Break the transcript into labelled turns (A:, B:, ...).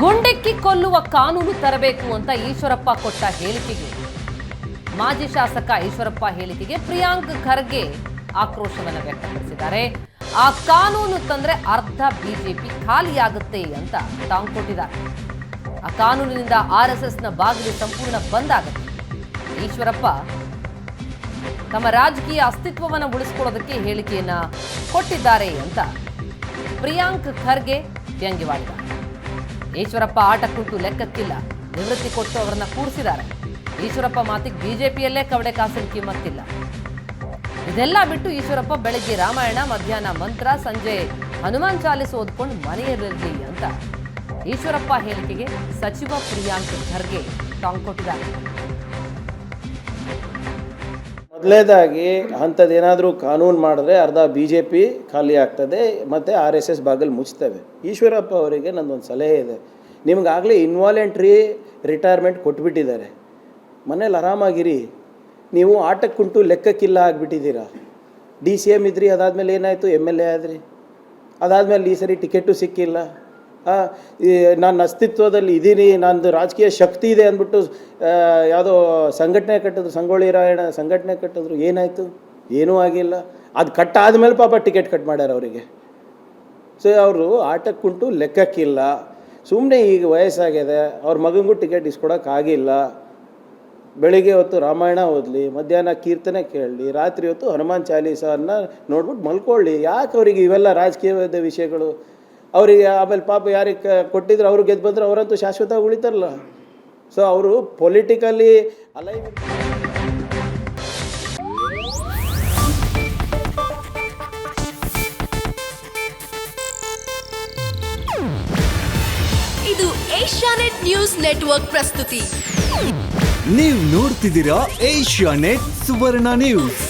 A: ಗುಂಡಿಕ್ಕಿ ಕೊಲ್ಲುವ ಕಾನೂನು ತರಬೇಕು ಅಂತ ಈಶ್ವರಪ್ಪ ಕೊಟ್ಟ ಹೇಳಿಕೆಗೆ. ಮಾಜಿ ಶಾಸಕ ಈಶ್ವರಪ್ಪ ಹೇಳಿಕೆಗೆ ಪ್ರಿಯಾಂಕ್ ಖರ್ಗೆ ಆಕ್ರೋಶವನ್ನು ವ್ಯಕ್ತಪಡಿಸಿದ್ದಾರೆ. ಆ ಕಾನೂನು ತಂದ್ರೆ ಅರ್ಧ ಬಿಜೆಪಿ ಖಾಲಿಯಾಗುತ್ತೆ ಅಂತ ಟಾಂಗ್ ಕೊಟ್ಟಿದ್ದಾರೆ. ಆ ಕಾನೂನಿನಿಂದ ಆರ್ ಎಸ್ ಎಸ್ನ ಬಾಗಿಲು ಸಂಪೂರ್ಣ ಬಂದ್ ಆಗುತ್ತೆ. ಈಶ್ವರಪ್ಪ ತಮ್ಮ ರಾಜಕೀಯ ಅಸ್ತಿತ್ವವನ್ನು ಉಳಿಸ್ಕೊಳ್ಳೋದಕ್ಕೆ ಹೇಳಿಕೆಯನ್ನ ಕೊಟ್ಟಿದ್ದಾರೆ ಅಂತ ಪ್ರಿಯಾಂಕ್ ಖರ್ಗೆ ವ್ಯಂಗ್ಯವಾಡಿದ್ದಾರೆ. ಈಶ್ವರಪ್ಪ ಆಟ ಕುಂಟು ಲೆಕ್ಕಕ್ಕಿಲ್ಲ. ನಿವೃತ್ತಿ ಕೊಟ್ಟು ಅವರನ್ನ ಕೂರಿಸಿದ್ದಾರೆ. ಈಶ್ವರಪ್ಪ ಮಾತಿಗೆ ಬಿಜೆಪಿಯಲ್ಲೇ ಕವಡೆ ಕಾಸಿನ ಕಿಮ್ಮತ್ತಿಲ್ಲ. ಇದೆಲ್ಲ ಬಿಟ್ಟು ಈಶ್ವರಪ್ಪ ಬೆಳಗ್ಗೆ ರಾಮಾಯಣ, ಮಧ್ಯಾಹ್ನ ಮಂತ್ರ, ಸಂಜೆ ಹನುಮಾನ್ ಚಾಲಿಸ್ ಓದ್ಕೊಂಡು ಮನೆಯಲ್ಲಿರಲಿ ಅಂತ. ಈಶ್ವರಪ್ಪ ಹೇಳಿಕೆಗೆ ಸಚಿವ ಪ್ರಿಯಾಂಕ್ ಖರ್ಗೆ ಟಾಂಗ್ ಕೊಟ್ಟಿದ್ದಾರೆ.
B: ಮೊದಲನೇದಾಗಿ ಅಂಥದ್ದೇನಾದರೂ ಕಾನೂನು ಮಾಡಿದ್ರೆ ಅರ್ಧ ಬಿ ಜೆ ಪಿ ಖಾಲಿ ಆಗ್ತದೆ, ಮತ್ತು ಆರ್ ಎಸ್ ಎಸ್ ಬಾಗಿಲು ಮುಚ್ತವೆ. ಈಶ್ವರಪ್ಪ ಅವರಿಗೆ ನಂದೊಂದು ಸಲಹೆ ಇದೆ. ನಿಮಗಾಗಲೇ ಇನ್ವಾಲೆಂಟ್ರಿ ರಿಟೈರ್ಮೆಂಟ್ ಕೊಟ್ಬಿಟ್ಟಿದ್ದಾರೆ. ಮನೇಲಿ ಆರಾಮಾಗಿರಿ. ನೀವು ಆಟಕ್ಕುಂಟು ಲೆಕ್ಕಕ್ಕಿಲ್ಲ ಆಗಿಬಿಟ್ಟಿದ್ದೀರಾ. ಡಿ ಸಿ ಎಂ ಇದ್ರಿ, ಅದಾದಮೇಲೆ ಏನಾಯಿತು? ಎಂ ಎಲ್ ಎ ಆದ್ರಿ. ಅದಾದಮೇಲೆ ಈ ಸರಿ ಟಿಕೆಟು ಸಿಕ್ಕಿಲ್ಲ. ನನ್ನ ಅಸ್ತಿತ್ವದಲ್ಲಿ ಇದ್ದೀನಿ ನಂದು ರಾಜಕೀಯ ಶಕ್ತಿ ಇದೆ ಅಂದ್ಬಿಟ್ಟು ಯಾವುದೋ ಸಂಘಟನೆ ಕಟ್ಟಿದ್ರು, ಸಂಗೊಳ್ಳಿ ರಾಯಣ ಸಂಘಟನೆ ಕಟ್ಟಿದ್ರು, ಏನಾಯಿತು? ಏನೂ ಆಗಿಲ್ಲ. ಅದು ಕಟ್ ಆದಮೇಲೆ ಪಾಪ ಟಿಕೆಟ್ ಕಟ್ ಮಾಡ್ಯಾರ ಅವರಿಗೆ. ಸೊ ಅವರು ಆಟಕ್ಕುಂಟು ಲೆಕ್ಕಕ್ಕಿಲ್ಲ. ಸುಮ್ಮನೆ ಈಗ ವಯಸ್ಸಾಗಿದೆ, ಅವ್ರ ಮಗನಿಗೂ ಟಿಕೆಟ್ ಇಸ್ಕೊಡೋಕ್ಕಾಗಿಲ್ಲ ಬೆಳಿಗ್ಗೆ ಹೊತ್ತು ರಾಮಾಯಣ ಓದಲಿ, ಮಧ್ಯಾಹ್ನ ಕೀರ್ತನೆ ಕೇಳಲಿ, ರಾತ್ರಿ ಹೊತ್ತು ಹನುಮಾನ್ ಚಾಲೀಸನ್ನು ನೋಡ್ಬಿಟ್ಟು ಮಲ್ಕೊಳ್ಳಿ. ಯಾಕೆ ಅವರಿಗೆ ಇವೆಲ್ಲ ರಾಜಕೀಯದ ವಿಷಯಗಳು? ಅವರಿಗೆ ಆಮೇಲೆ ಪಾಪ ಯಾರಿಗೆ ಕೊಟ್ಟಿದ್ರು ಅವ್ರು ಗೆದ್ದು ಬಂದರೆ ಅವರಂತೂ ಶಾಶ್ವತ ಉಳಿತಾರಲ್ಲ. ಸೊ ಅವರು ಪೊಲಿಟಿಕಲಿ ಅಲೈವ್
C: ಇದು ಏಷ್ಯಾನೆಟ್ ನ್ಯೂಸ್ ನೆಟ್ವರ್ಕ್ ಪ್ರಸ್ತುತಿ.
D: ನೀವು ನೋಡ್ತಿದ್ದೀರಾ ಏಷ್ಯಾನೆಟ್ ಸುವರ್ಣ ನ್ಯೂಸ್.